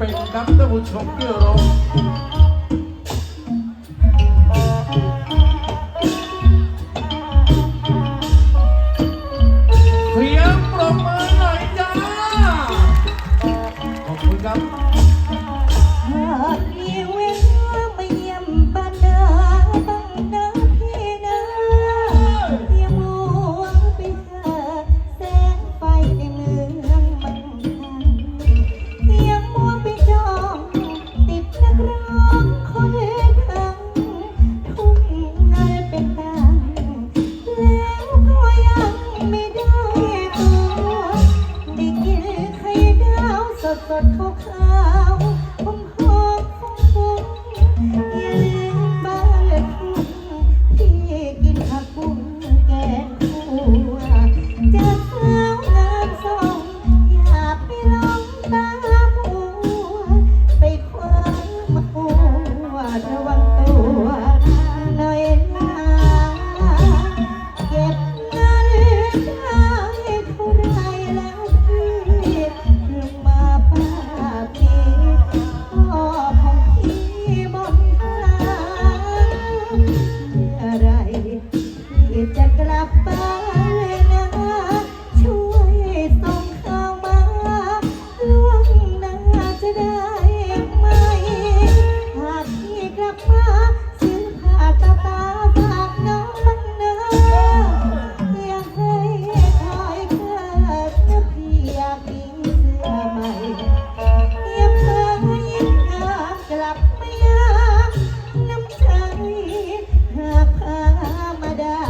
เป็นกำตะบุญชมเกี่ยวรม สดขาว ใครหากพามาได้